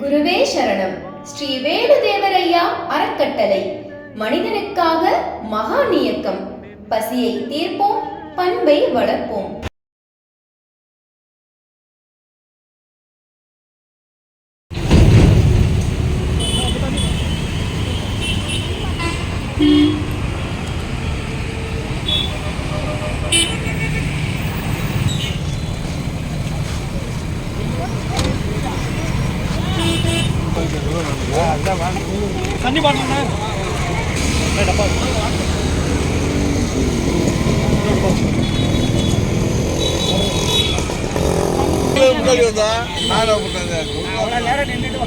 குருவே சரணம். ஸ்ரீ வேணுதேவரையா அறக்கட்டளை. மனிதனுக்காக மகா இயக்கம் பசியை தீர்ப்போம் பண்பை வளர்ப்போம். தண்ணி பாட்டில் டப்பா. முன்னாடி வந்தா நான் நேரம் நின்றுட்டு